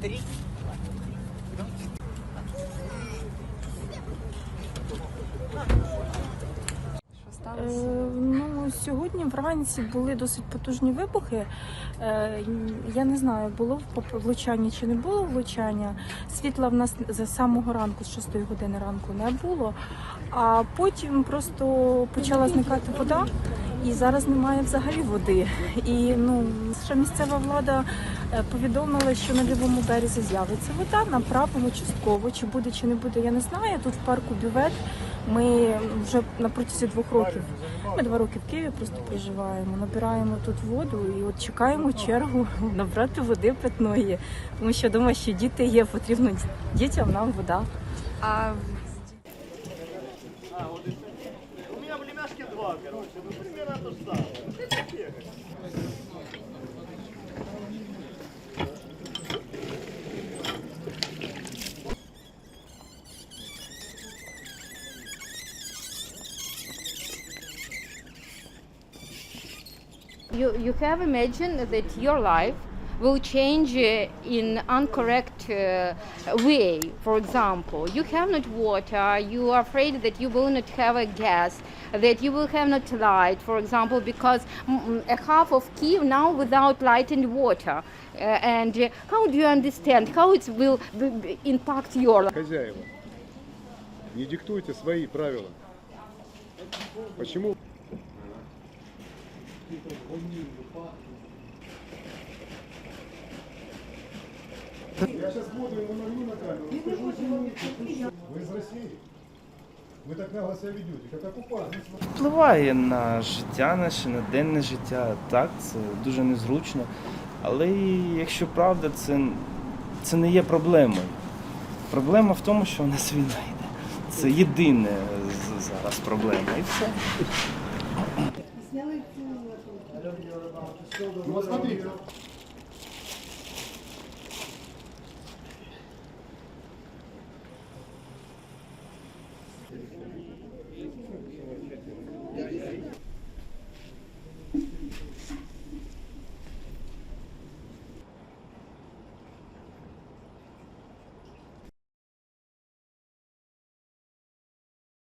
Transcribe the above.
Три. Сьогодні вранці були досить потужні вибухи. Е, Я не знаю, було влучання чи не було влучання. Світла в нас за самого ранку, з 6 години ранку, не було. А потім просто почала зникати вода, і зараз немає взагалі води. І ну, ще місцева влада е, повідомила, що на лівому березі з'явиться вода, на правому частково. Чи буде, чи не буде, я не знаю. Тут в парку бювет. Ми вже на протязі двох років. Ми два роки в Києві просто проживаємо. Набираємо тут воду і от чекаємо чергу набрати води питної, тому що вдома ще діти є, потрібно дітям нам вода. А У мене в лімяшки два, коротше, Ну, примерно то ж самое. you, you have imagined that your life will change uh, in incorrect uh, way. For example, you have not water, you are afraid that you will not have a gas, that you will have not light, for example, because mm, a half of Kiev now without light and water. Uh, and uh, how do you understand how it will b- b- impact your life? Хозяева, не диктуйте свои правила. Почему? Я сейчас смотрю на Марию на камеру, скажу, извините, вы из России? Вы так нагло себя ведете, как оккупант. впливає на життя наше, на денне життя. Так, це дуже незручно. Але якщо правда, це, це не є проблемою. Проблема в тому, що у нас війна йде. Це єдине зараз проблема. І все. Ну смотрите,